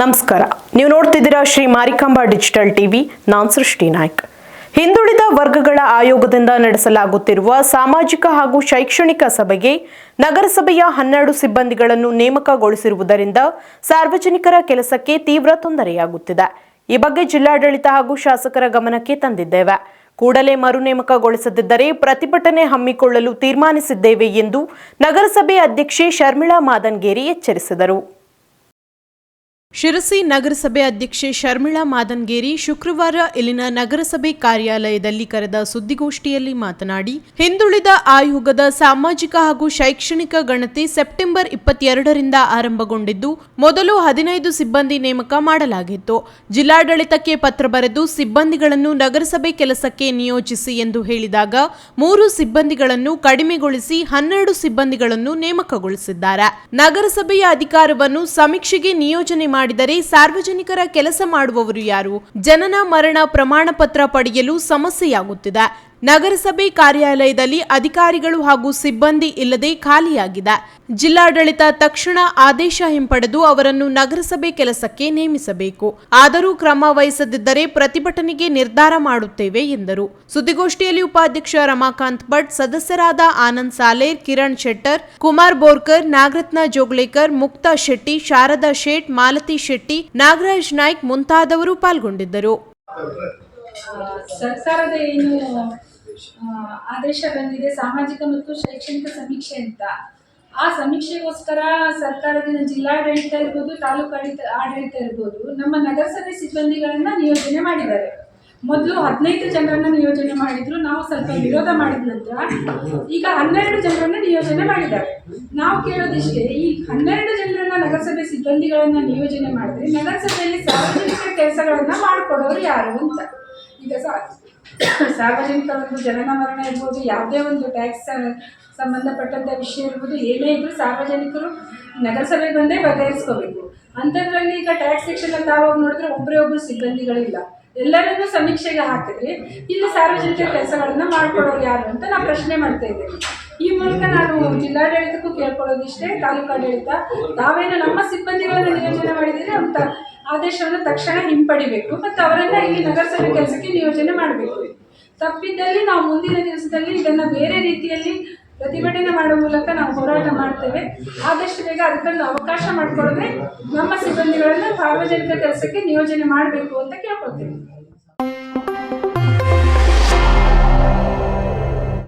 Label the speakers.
Speaker 1: ನಮಸ್ಕಾರ. ನೀವು ನೋಡ್ತಿದ್ದೀರಾ ಶ್ರೀ ಮಾರಿಕಾಂಬಾ ಡಿಜಿಟಲ್ ಟಿವಿ. ನಾನ್ ಸೃಷ್ಟಿ ನಾಯ್ಕ್. ಹಿಂದುಳಿದ ವರ್ಗಗಳ ಆಯೋಗದಿಂದ ನಡೆಸಲಾಗುತ್ತಿರುವ ಸಾಮಾಜಿಕ ಹಾಗೂ ಶೈಕ್ಷಣಿಕ ಸಭೆಗೆ ನಗರಸಭೆಯ ಹನ್ನೆರಡು ಸಿಬ್ಬಂದಿಗಳನ್ನು ನೇಮಕಗೊಳಿಸಿರುವುದರಿಂದ ಸಾರ್ವಜನಿಕರ ಕೆಲಸಕ್ಕೆ ತೀವ್ರ ತೊಂದರೆಯಾಗುತ್ತಿದೆ. ಈ ಬಗ್ಗೆ ಜಿಲ್ಲಾಡಳಿತ ಹಾಗೂ ಶಾಸಕರ ಗಮನಕ್ಕೆ ತಂದಿದ್ದೇವೆ. ಕೂಡಲೇ ಮರು ನೇಮಕಗೊಳಿಸದಿದ್ದರೆ ಪ್ರತಿಭಟನೆ ಹಮ್ಮಿಕೊಳ್ಳಲು ತೀರ್ಮಾನಿಸಿದ್ದೇವೆ ಎಂದು ನಗರಸಭೆ ಅಧ್ಯಕ್ಷೆ ಶರ್ಮಿಳಾ ಮಾದನ್ಗೇರಿ ಎಚ್ಚರಿಸಿದರು. ಶಿರಸಿ ನಗರಸಭೆ ಅಧ್ಯಕ್ಷೆ ಶರ್ಮಿಳಾ ಮಾದನ್ಗೇರಿ ಶುಕ್ರವಾರ ಇಲ್ಲಿನ ನಗರಸಭೆ ಕಾರ್ಯಾಲಯದಲ್ಲಿ ಕರೆದ ಸುದ್ದಿಗೋಷ್ಠಿಯಲ್ಲಿ ಮಾತನಾಡಿ, ಹಿಂದುಳಿದ ಆಯೋಗದ ಸಾಮಾಜಿಕ ಹಾಗೂ ಶೈಕ್ಷಣಿಕ ಗಣತಿ ಸೆಪ್ಟೆಂಬರ್ ಇಪ್ಪತ್ತೆರಡರಿಂದ ಆರಂಭಗೊಂಡಿದ್ದು, ಮೊದಲು ಹದಿನೈದು ಸಿಬ್ಬಂದಿ ನೇಮಕ ಮಾಡಲಾಗಿತ್ತು. ಜಿಲ್ಲಾಡಳಿತಕ್ಕೆ ಪತ್ರ ಬರೆದು ಸಿಬ್ಬಂದಿಗಳನ್ನು ನಗರಸಭೆ ಕೆಲಸಕ್ಕೆ ನಿಯೋಜಿಸಿ ಎಂದು ಹೇಳಿದಾಗ, ಮೂರು ಸಿಬ್ಬಂದಿಗಳನ್ನು ಕಡಿಮೆಗೊಳಿಸಿ ಹನ್ನೆರಡು ಸಿಬ್ಬಂದಿಗಳನ್ನು ನೇಮಕಗೊಳಿಸಿದ್ದಾರೆ. ನಗರಸಭೆಯ ಅಧಿಕಾರವನ್ನು ಸಮೀಕ್ಷೆಗೆ ನಿಯೋಜನೆ ಮಾಡಿದರೆ ಸಾರ್ವಜನಿಕರ ಕೆಲಸ ಮಾಡುವವರು ಯಾರು? ಜನನ ಮರಣ ಪ್ರಮಾಣ ಪತ್ರ ಪಡೆಯಲು ಸಮಸ್ಯೆಯಾಗುತ್ತಿದೆ. ನಗರಸಭೆ ಕಾರ್ಯಾಲಯದಲ್ಲಿ ಅಧಿಕಾರಿಗಳು ಹಾಗೂ ಸಿಬ್ಬಂದಿ ಇಲ್ಲದೆ ಖಾಲಿಯಾಗಿದೆ ಜಿಲ್ಲಾಡಳಿತ ತಕ್ಷಣ ಆದೇಶ ಹಿಂಪಡೆದು ಅವರನ್ನು ನಗರಸಭೆ ಕೆಲಸಕ್ಕೆ ನೇಮಿಸಬೇಕು. ಆದರೂ ಕ್ರಮ ವಹಿಸದಿದ್ದರೆ ಪ್ರತಿಭಟನೆಗೆ ನಿರ್ಧಾರ ಮಾಡುತ್ತೇವೆ ಎಂದರು. ಸುದ್ದಿಗೋಷ್ಠಿಯಲ್ಲಿ ಉಪಾಧ್ಯಕ್ಷ ರಮಾಕಾಂತ್ ಭಟ್, ಸದಸ್ಯರಾದ ಆನಂದ್ ಸಾಲೇರ್ ಕಿರಣ್ ಶೆಟ್ಟರ್, ಕುಮಾರ್ ಬೋರ್ಕರ್, ನಾಗರತ್ನ ಜೋಗ್ಲೇಕರ್, ಮುಕ್ತಾ ಶೆಟ್ಟಿ, ಶಾರದಾ ಶೇಟ್, ಮಾಲತಿ ಶೆಟ್ಟಿ, ನಾಗರಾಜ್ ನಾಯ್ಕ್ ಮುಂತಾದವರು ಪಾಲ್ಗೊಂಡಿದ್ದರು.
Speaker 2: ಸರ್ಕಾರದ ಏನು ಆದೇಶ ಬಂದಿದೆ, ಸಾಮಾಜಿಕ ಮತ್ತು ಶೈಕ್ಷಣಿಕ ಸಮೀಕ್ಷೆ ಅಂತ. ಆ ಸಮೀಕ್ಷೆಗೋಸ್ಕರ ಸರ್ಕಾರದಿಂದ ಜಿಲ್ಲಾಡಳಿತ ಇರ್ಬೋದು, ತಾಲೂಕು ಆಡಳಿತ ಆಡಳಿತ ಇರ್ಬೋದು, ನಮ್ಮ ನಗರಸಭೆ ಸಿಬ್ಬಂದಿಗಳನ್ನ ನಿಯೋಜನೆ ಮಾಡಿದ್ದಾರೆ. ಮೊದಲು ಹದಿನೈದು ಜನರನ್ನ ನಿಯೋಜನೆ ಮಾಡಿದ್ರು, ನಾವು ಸ್ವಲ್ಪ ವಿರೋಧ ಮಾಡಿದ ನಂತರ ಈಗ ಹನ್ನೆರಡು ಜನರನ್ನ ನಿಯೋಜನೆ ಮಾಡಿದ್ದಾರೆ. ನಾವು ಕೇಳೋದಿಷ್ಟೇ, ಈ ಹನ್ನೆರಡು ಜನರನ್ನ ನಗರಸಭೆ ಸಿಬ್ಬಂದಿಗಳನ್ನ ನಿಯೋಜನೆ ಮಾಡಿದ್ರೆ ನಗರಸಭೆಯಲ್ಲಿ ಸಾರ್ವಜನಿಕ ಕೆಲಸಗಳನ್ನ ಮಾಡಿಕೊಡೋರು ಯಾರು ಅಂತ. ಈಗ ಸಾ- ಸಾರ್ವಜನಿಕ ಒಂದು ಜನನ ಮರಣ ಇರ್ಬೋದು, ಯಾವುದೇ ಒಂದು ಟ್ಯಾಕ್ಸ್ ಸಂಬಂಧಪಟ್ಟಂಥ ವಿಷಯ ಇರ್ಬೋದು, ಏನೇ ಇದ್ದರೂ ಸಾರ್ವಜನಿಕರು ನಗರಸಭೆಗೆ ಬಂದೇ ಬಗೆಹರಿಸ್ಕೋಬೇಕು. ಅಂಥದ್ರಲ್ಲಿ ಈಗ ಟ್ಯಾಕ್ಸ್ ಸೆಕ್ಷನ್ ಅಂತ ಆವಾಗ ನೋಡಿದ್ರೆ ಒಬ್ಬರೇ ಒಬ್ಬರು ಸಿಬ್ಬಂದಿಗಳಿಲ್ಲ. ಎಲ್ಲರನ್ನೂ ಸಮೀಕ್ಷೆಗೆ ಹಾಕಿದ್ರೆ ಇಲ್ಲಿ ಸಾರ್ವಜನಿಕ ಕೆಲಸಗಳನ್ನ ಮಾಡ್ಕೊಡೋರು ಯಾರು ಅಂತ ನಾನು ಪ್ರಶ್ನೆ ಮಾಡ್ತಾ ಇದ್ದೇನೆ ಈ ಮೂಲಕ ನಾನು ಜಿಲ್ಲಾಡಳಿತಕ್ಕೂ ಕೇಳ್ಕೊಳ್ಳೋದಿಷ್ಟೇ, ತಾಲೂಕಾಡಳಿತ. ತಾವೇನು ನಮ್ಮ ಸಿಬ್ಬಂದಿಗಳನ್ನು ನಿಯೋಜನೆ ಮಾಡಿದರೆ ಅಂತ ಆದೇಶವನ್ನು ತಕ್ಷಣ ಹಿಂಪಡಿಬೇಕು ಮತ್ತು ಅವರನ್ನ ಇಲ್ಲಿ ನಗರಸಭೆ ಕೆಲಸಕ್ಕೆ ನಿಯೋಜನೆ ಮಾಡಬೇಕು. ತಪ್ಪಿದ್ದಲ್ಲಿ ನಾವು ಮುಂದಿನ ದಿವಸದಲ್ಲಿ ಇದನ್ನು ಬೇರೆ ರೀತಿಯಲ್ಲಿ ಪ್ರತಿಭಟನೆ ಮಾಡುವ ಮೂಲಕ ನಾವು ಹೋರಾಟ ಮಾಡ್ತೇವೆ. ಆದಷ್ಟು ಬೇಗ ಅದಕ್ಕೊಂದು ಅವಕಾಶ ಮಾಡಿಕೊಡದೆ ನಮ್ಮ ಸಿಬ್ಬಂದಿಗಳನ್ನು ಸಾರ್ವಜನಿಕ ಕೆಲಸಕ್ಕೆ ನಿಯೋಜನೆ ಮಾಡಬೇಕು ಅಂತ ಕೇಳ್ಕೊಳ್ತೇವೆ.